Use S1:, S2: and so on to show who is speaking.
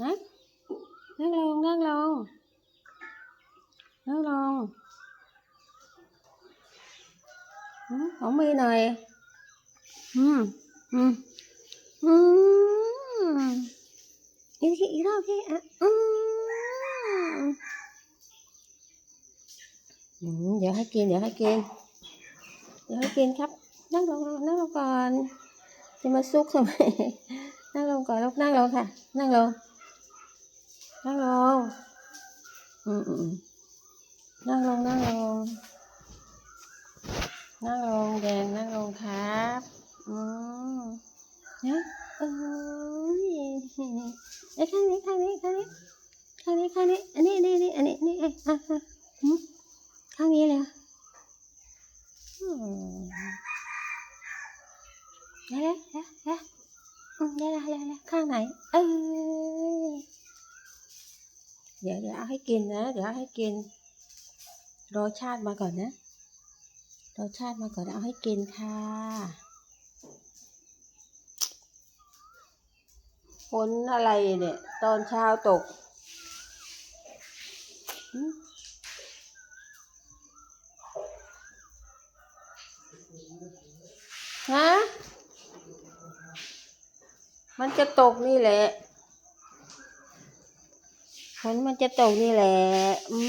S1: ฮะนั่งลงนั่งลงนั่งลงอืมของมือหน่อยอืมอืมอืมอีกทีอีกรอบพี่อะอืมอืมเดี๋ยวให้กินเดี๋ยวให้กินเดี๋ยวให้กินครับนั่งลงนั่งลงก่อนจะมาซุกทำไม นั่งลงก่อนลูกนั่งลงค่ะนั่งลงนั่งลง อืมอืมนั่งลง นั่งลง นั่งลงแดงนั่งลงครับ อืมนะเอ้ยไอ้ข้างนี้ข้างนี้ข้างนี้ข้างนี้ข้างนี้ อันนี้นี่นี่อันนี้นี่ไอ้อะอะหืมข้างนี้เลยอะอืมได้แล้วได้แล้วอืมได้แล้วได้แล้วข้างไหน เอ้ย เดี๋ยวเดี๋ยวเอาให้กินนะ เดี๋ยวเอาให้กินรสชาติมาก่อนนะรสชาติมาก่อนเอาให้กินค่ะฝนอะไรเนี่ย ตอนเช้าตกฮะมันจะตกนี่แหละ ฝนมันจะตกนี่แหละ อื